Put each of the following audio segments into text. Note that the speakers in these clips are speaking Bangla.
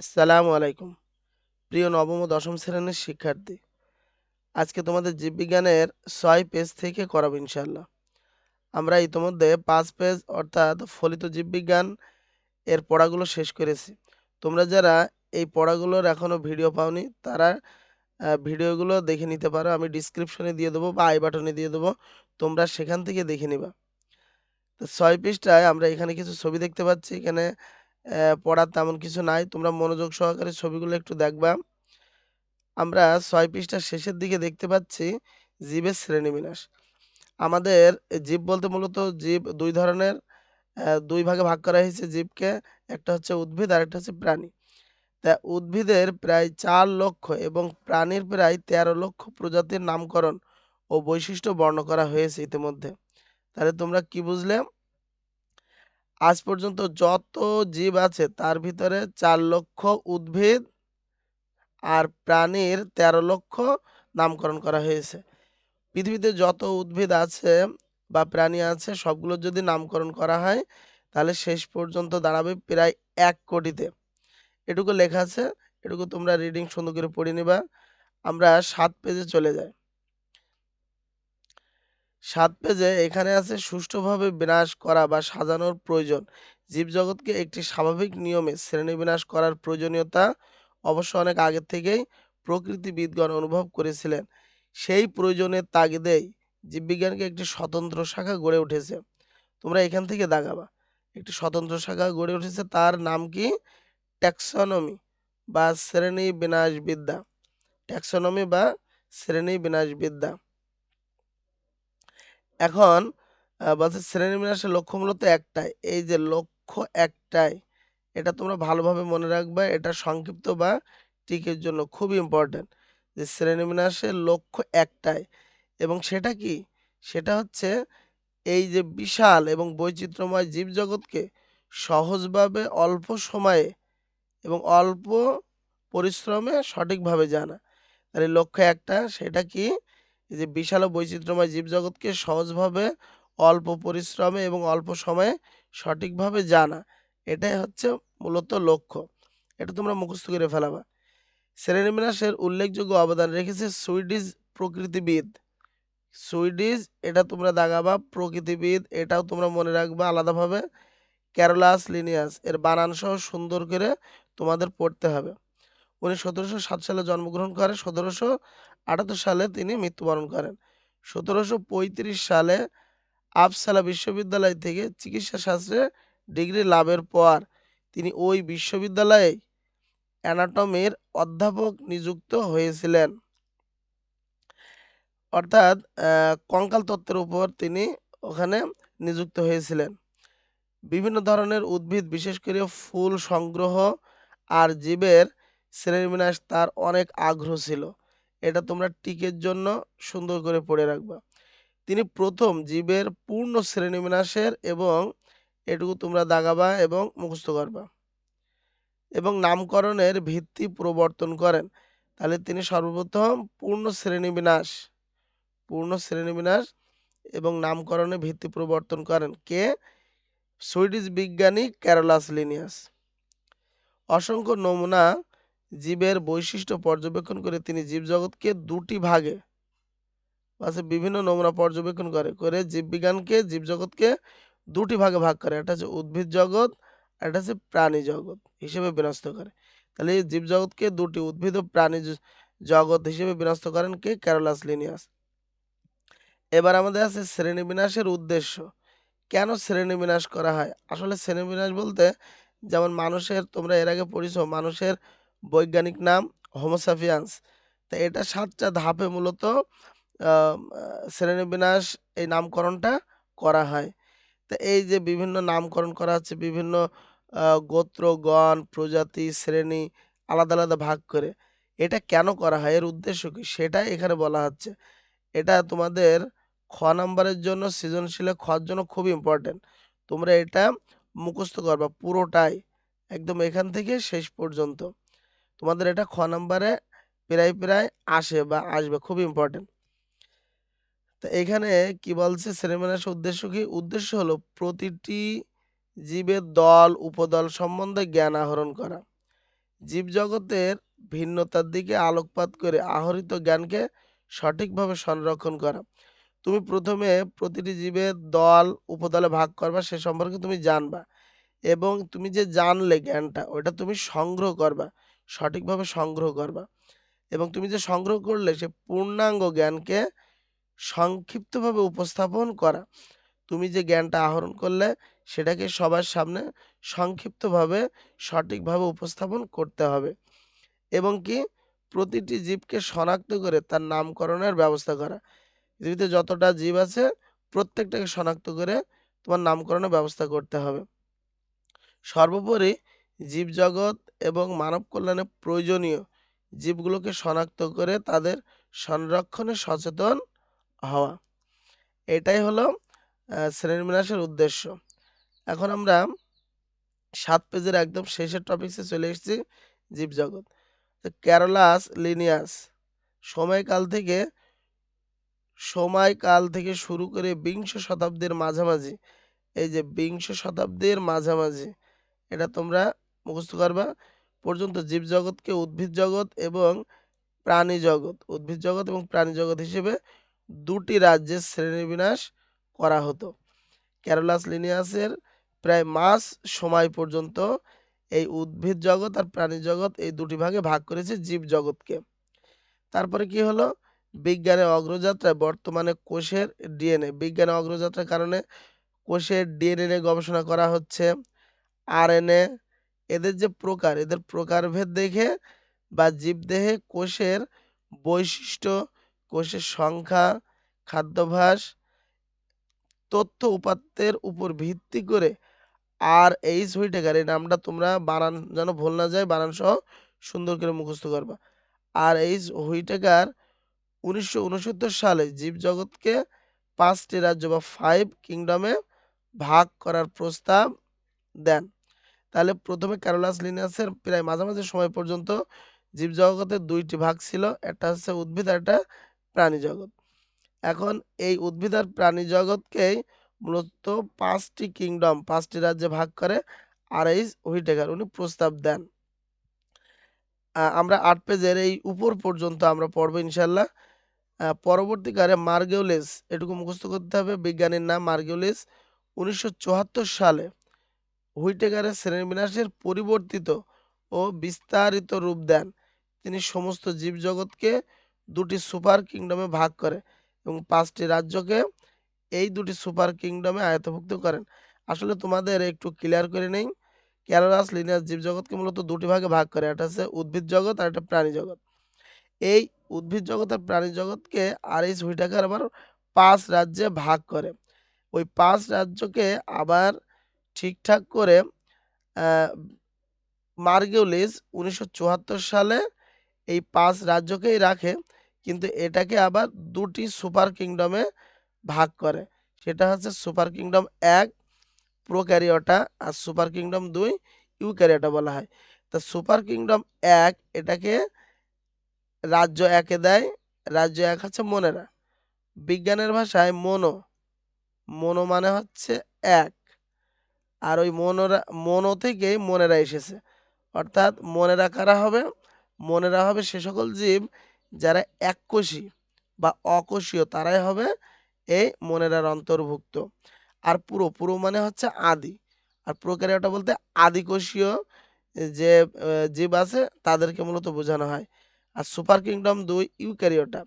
আসসালামু আলাইকুম, প্রিয় নবম ও দশম শ্রেণির শিক্ষার্থী। আজকে তোমাদের জীববিজ্ঞানের ছয় পেজ থেকে করাবো ইনশাল্লাহ আমরা ইতোমধ্যে পাঁচ পেজ অর্থাৎ ফলিত জীববিজ্ঞান এর পড়াগুলো শেষ করেছি। তোমরা যারা এই পড়াগুলোর এখনও ভিডিও পাওনি, তারা ভিডিওগুলো দেখে নিতে পারো। আমি ডিসক্রিপশনে দিয়ে দেবো বা আই বাটনে দিয়ে দেবো। তোমরা সেখান থেকে দেখে নিবা। তো ছয় পেজটায় আমরা এখানে কিছু ছবি দেখতে পাচ্ছি। এখানে পড়ার তেমন কিছু নাই। তোমরা মনোযোগ সহকারে ছবিগুলো একটু দেখবা। আমরা ছয় পৃষ্ঠার শেষের দিকে দেখতে পাচ্ছি জীবের শ্রেণীবিন্যাস। আমাদের জীব বলতে মূলত জীব দুই ধরনের দুই ভাগে ভাগ করা হয়েছে জীবকে। একটা হচ্ছে উদ্ভিদ আর একটা হচ্ছে প্রাণী। তা উদ্ভিদের প্রায় চার লক্ষ এবং প্রাণীর প্রায় তেরো লক্ষ প্রজাতির নামকরণ ও বৈশিষ্ট্য বর্ণ করা হয়েছে ইতিমধ্যে। তাহলে তোমরা কি বুঝলে? আজ পর্যন্ত যত জীব আছে, তার ভিতরে চার লক্ষ উদ্ভিদ আর প্রাণীর তেরো লক্ষ নামকরণ করা হয়েছে। পৃথিবীতে যত উদ্ভিদ আছে বা প্রাণী আছে সবগুলোর যদি নামকরণ করা হয়, তাহলে শেষ পর্যন্ত দাঁড়াবে প্রায় এক কোটিতে। এটুকু লেখা আছে, এটুকু তোমরা রিডিং সুন্দর করে পড়ে নিবা। আমরা সাত পেজে চলে যাই। সাত পেজে এখানে আছে সুষ্ঠুভাবে বিনাশ করা বা সাজানোর প্রয়োজন। জীবজগৎকে একটি স্বাভাবিক নিয়মে শ্রেণীবিন্যাস করার প্রয়োজনীয়তা অবশ্য অনেক আগের থেকেই প্রকৃতিবিদগণ অনুভব করেছিলেন। সেই প্রয়োজনের তাগিদেই জীববিজ্ঞানকে একটি স্বতন্ত্র শাখা গড়ে উঠেছে। তোমরা এখান থেকে দাগাবা একটি স্বতন্ত্র শাখা গড়ে উঠেছে তার নাম কি? ট্যাক্সনমি বা শ্রেণি বিন্যাসবিদ্যা ট্যাক্সনমি বা শ্রেণি বিন্যাসবিদ্যা এখন বলছে শ্রেণীবিন্যাসের লক্ষ্য মূলত একটাই। এই যে লক্ষ্য একটাই, এটা তোমরা ভালোভাবে মনে রাখবে, এটা সংক্ষিপ্ত বা টিকের জন্য খুব ইম্পর্টেন্ট যে শ্রেণীবিন্যাসের লক্ষ্য একটাই। এবং সেটা কি? সেটা হচ্ছে এই যে বিশাল এবং বৈচিত্র্যময় জীবজগৎকে সহজভাবে অল্প সময়ে এবং অল্প পরিশ্রমে সঠিকভাবে জানা। তাহলে লক্ষ্য একটা, সেটা কি? এই যে বিশাল বৈচিত্র্যময় জীবজগৎকে সহজভাবে অল্প পরিশ্রমে এবং অল্প সময়ে সঠিকভাবে জানা। এটাই হচ্ছে মূলত লক্ষ্য। এটা তোমরা মুখস্থ করে ফেলাবা। শ্রেণীবিন্যাসের উল্লেখযোগ্য অবদান রেখেছে সুইডিশ প্রকৃতিবিদ। সুইডিশ, এটা তোমরা দাগাবা, প্রকৃতিবিদ, এটাও তোমরা মনে রাখবা আলাদাভাবে। ক্যারোলাস লিনিয়াস, এর বানান সহ সুন্দর করে তোমাদের পড়তে হবে। উনি সতেরোশো সাত সালে জন্মগ্রহণ করে, সতেরোশো আটাত্তর সালে তিনি মৃত্যুবরণ করেন। সতেরোশো পঁয়ত্রিশ সালে আফসালা বিশ্ববিদ্যালয় থেকে চিকিৎসা শাস্ত্রে ডিগ্রি লাভের পর তিনি ওই বিশ্ববিদ্যালয়ে অ্যানাটমির অধ্যাপক নিযুক্ত হয়েছিলেন। অর্থাৎ কঙ্কাল তত্ত্বের উপর তিনি ওখানে নিযুক্ত হয়েছিলেন। বিভিন্ন ধরনের উদ্ভিদ, বিশেষ করে ফুল সংগ্রহ আর জীবের শ্রেণীবিন্যাস তার অনেক আগ্রহ ছিল। এটা তোমরা টিকের জন্য সুন্দর করে পড়ে রাখবা। তিনি প্রথম জীবের পূর্ণ শ্রেণীবিন্যাসের এবং এটুকু তোমরা দাগাবা এবং মুখস্থ করবা এবং নামকরণের ভিত্তি প্রবর্তন করেন। তাহলে তিনি সর্বপ্রথম পূর্ণ শ্রেণীবিন্যাস পূর্ণ শ্রেণীবিন্যাস এবং নামকরণের ভিত্তি প্রবর্তন করেন কে? সুইডিশ বিজ্ঞানী ক্যারোলাস লিনিয়াস। অসংখ্য নমুনা জীবের বৈশিষ্ট্য পর্যবেক্ষণ করে তিনি জীবজগৎকে দুটি ভাগে আছে বিভিন্ন নমুনা পর্যবেক্ষণ করে করে জীববিজ্ঞানকে জীবজগৎকে দুটি ভাগে ভাগ করে। একটা হচ্ছে উদ্ভিদ জগৎ, আর একটা হচ্ছে প্রাণী জগৎ হিসেবে বিনষ্ট করে। তাহলে এই জীবজগৎকে দুটি উদ্ভিদ ও প্রাণী জগৎ হিসেবে বিনষ্ট করেন কে? Carolus Linnaeus. এবার আমাদের আছে শ্রেণীবিন্যাসের উদ্দেশ্য। কেন শ্রেণীবিন্যাস করা হয়? আসলে শ্রেণীবিন্যাস বলতে যেমন মানুষের, তোমরা এর আগে পড়িছো, মানুষের বৈজ্ঞানিক নাম হোমোসাফিয়ান্স তা এটা সাতটা ধাপে মূলত শ্রেণীবিন্যাস এই নামকরণটা করা হয়। তা এই যে বিভিন্ন নামকরণ করা হচ্ছে, বিভিন্ন গোত্র, গণ, প্রজাতি, শ্রেণি, আলাদা আলাদা ভাগ করে, এটা কেন করা হয়, এর উদ্দেশ্য কি? সেটাই এখানে বলা হচ্ছে। এটা তোমাদের খ নাম্বারের জন্য, সৃজনশীলে খর জন্য খুব ইম্পর্টেন্ট তোমরা এটা মুখস্থ করবা পুরোটাই, একদম এখান থেকে শেষ পর্যন্ত। তোমাদের এটা খ নাম্বারে প্রায় প্রায় আসে বা আসবে, খুব ইম্পর্টেন্ট তো এখানে কি বলছে? শ্রেণীবিন্যাসের উদ্দেশ্য কি? উদ্দেশ্য হলো প্রতিটি জীবের দল, উপদল সম্বন্ধে জ্ঞান আহরণ করা। জীবজগতের ভিন্নতার দিকে আলোকপাত করে আহরিত জ্ঞানকে সঠিকভাবে সংরক্ষণ করা। তুমি প্রথমে প্রতিটি জীবের দল, উপদলে ভাগ করবা, সে সম্পর্কে তুমি জানবা। এবং তুমি যে জানলে জ্ঞানটা, ওটা তুমি সংগ্রহ করবা। সঠিকভাবে সংগ্রহ করবা। এবং তুমি যে সংগ্রহ করলে, সে পূর্ণাঙ্গ জ্ঞানকে সংক্ষিপ্তভাবে উপস্থাপন করা। তুমি যে জ্ঞানটা আহরণ করলে, সেটাকে সবার সামনে সংক্ষিপ্তভাবে, সঠিকভাবে উপস্থাপন করতে হবে। এবং কি, প্রতিটি জীবকে শনাক্ত করে তার নামকরণের ব্যবস্থা করা। পৃথিবীতে যতটা জীব আছে, প্রত্যেকটাকে শনাক্ত করে তোমার নামকরণের ব্যবস্থা করতে হবে। সর্বোপরি জীবজগৎ এবং মানব কল্যাণে প্রয়োজনীয় জীবগুলোকে শনাক্ত করে তাদের সংরক্ষণে সচেতন হওয়া। এটাই হলো শ্রেণীবিন্যাসের উদ্দেশ্য। এখন আমরা সাত পেজের একদম শেষের টপিক্সে চলে এসেছি, জীবজগৎ। ক্যারোলাস লিনিয়াস সময়কাল থেকে সময়কাল থেকে শুরু করে বিংশ শতাব্দীর মাঝামাঝি। এই যে বিংশ শতাব্দীর মাঝামাঝি, এটা তোমরা মুখস্থ করবা। পর্যন্ত জীবজগৎকে উদ্ভিদ জগৎ এবং প্রাণী জগৎ, উদ্ভিদ জগৎ এবং প্রাণী জগৎ হিসেবে দুটি রাজ্যের শ্রেণীবিন্যাস করা হতো। ক্যারোলাস লিনিয়াসের প্রায় মাস সময় পর্যন্ত এই উদ্ভিদ জগৎ আর প্রাণী জগৎ এই দুটি ভাগে ভাগ করেছে জীব জগৎকে তারপরে কি হলো? বিজ্ঞানের অগ্রযাত্রায় বর্তমানে কোষের ডিএনএ। বিজ্ঞানের অগ্রযাত্রার কারণে কোষের ডিএনএ গবেষণা করা হচ্ছে। আরএনএ এদের যে প্রকার, এদের প্রকারভেদ দেখে বা জীবদেহে কোষের বৈশিষ্ট্য, কোষের সংখ্যা, খাদ্যাভ্যাস, তথ্য উপাত্তের উপর ভিত্তি করে আর এইচ হুইটেকার এই নামটা তোমরা বানান, যেন ভুল না যায় বানান সহ সুন্দর করে মুখস্থ করবা। আর এইচ হুইটেকার উনিশশো উনসত্তর সালে জীবজগৎকে পাঁচটি রাজ্য বা ফাইভ কিংডমে ভাগ করার প্রস্তাব দেন। তাহলে প্রথমে ক্যারোলাস লিনিয়াসের প্রায় মাঝামাঝি সময় পর্যন্ত জীবজগতের দুইটি ভাগ ছিল, একটা হচ্ছে উদ্ভিদ আর একটা প্রাণী জগৎ এখন এই উদ্ভিদ আর প্রাণী জগৎকেই মূলত পাঁচটি কিংডম, পাঁচটি রাজ্যে ভাগ করে আর এই হুইটেকার উনি প্রস্তাব দেন। আমরা আট পেজের এই উপর পর্যন্ত আমরা পড়ব ইনশাল্লাহ পরবর্তীকালে মার্গেউলিস, এটুকু মুখস্থ করতে হবে, বিজ্ঞানীর নাম মার্গেউলিস, উনিশশো চুয়াত্তর সালে। হুইটেকারের শ্রেণীবিন্যাসের পরিবর্তিত ও বিস্তারিত রূপ দেন। তিনি সমস্ত জীবজগৎকে দুটি সুপার কিংডমে ভাগ করে এবং পাঁচটি রাজ্যকে এই দুটি সুপার কিংডমে আয়তভুক্ত করেন। আসলে তোমাদের একটু ক্লিয়ার করে নেই ক্যালোরাস লিনিয়াস জীবজগৎকে মূলত দুটি ভাগে ভাগ করে? একটা হচ্ছে উদ্ভিদ জগৎ আর একটা প্রাণী জগৎ। এই উদ্ভিদ জগৎ আর প্রাণী জগৎকে আর এই হুইটাকার আবার পাঁচ রাজ্যে ভাগ করে। ওই পাঁচ রাজ্যকে আবার ঠিকঠাক করে মার্গেউলিস উনিশশো সালে এই পাঁচ রাজ্যকেই রাখে, কিন্তু এটাকে আবার দুটি সুপার কিংডমে ভাগ করে। সেটা হচ্ছে সুপার কিংডম এক, প্রোক্যারিওটা, আর সুপার কিংডম দুই, ইউক্যারিওটা বলা হয়। তা সুপার কিংডম এক এটাকে রাজ্য একে দেয়, রাজ্য এক হচ্ছে মনেরা। বিজ্ঞানের ভাষায় মনো মনো মানে হচ্ছে এক। আর ওই মনোরা মনো থেকেই মনেরা এসেছে। অর্থাৎ মনেরা কারা হবে? মনেরা হবে সে সকল জীব যারা এককোষী বা অকোষীয়, তারাই হবে এই মনেরার অন্তর্ভুক্ত। আর পুরো পুরো মানে হচ্ছে আদি। আর প্রক্রিয়াটা বলতে আদিকোষীয় যে জীব আছে, তাদেরকে মূলত বোঝানো হয়। আর সুপার কিংডম দুই ইউক্যারিওটা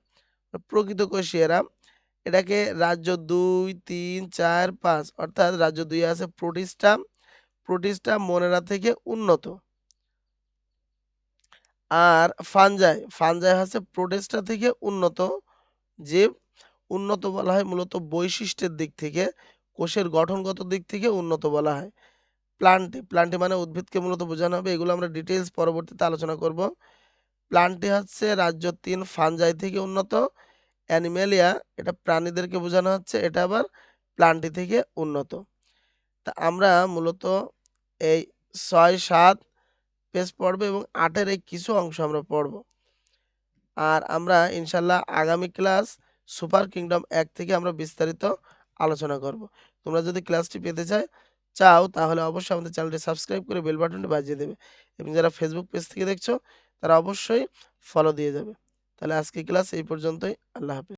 প্রকৃত কোষীয়রা এটাকে রাজ্য দুই, তিন, চার, পাঁচ, অর্থাৎ রাজ্য দুই আছে প্রোটিস্টা প্রোটিস্টা মনেরা থেকে উন্নত। আর ফানজাই ফানজাই হচ্ছে প্রোটেস্টা থেকে উন্নত, যে উন্নত বলা হয় মূলত বৈশিষ্ট্যের দিক থেকে, কোষের গঠনগত দিক থেকে উন্নত বলা হয়। প্লান্টি প্লান্টি মানে উদ্ভিদকে মূলত বোঝানো হবে, এগুলো আমরা ডিটেলস পরবর্তীতে আলোচনা করব। প্লান্টি হচ্ছে রাজ্য তিন, ফানজাই থেকে উন্নত অ্যানিমেলিয়া, এটা প্রাণীদেরকে বোঝানো হচ্ছে, এটা আবার প্লান্টি থেকে উন্নত। তা আমরা মূলত এই ছয়, সাত পেজ পড়ব এবং আটের এই কিছু অংশ আমরা পড়ব। আর আমরা ইনশাল্লাহ আগামী ক্লাস সুপার কিংডম এক থেকে আমরা বিস্তারিত আলোচনা করব। তোমরা যদি ক্লাসটি পেতে চাই চাও, তাহলে অবশ্যই আমাদের চ্যানেলটি সাবস্ক্রাইব করে বেল বাটনটি বাজিয়ে দেবে। এবং যারা ফেসবুক পেজ থেকে দেখছ, তারা অবশ্যই ফলো দিয়ে যাবে। তাহলে আজকে ক্লাস এই পর্যন্তই আল্লাহ হাফেজ।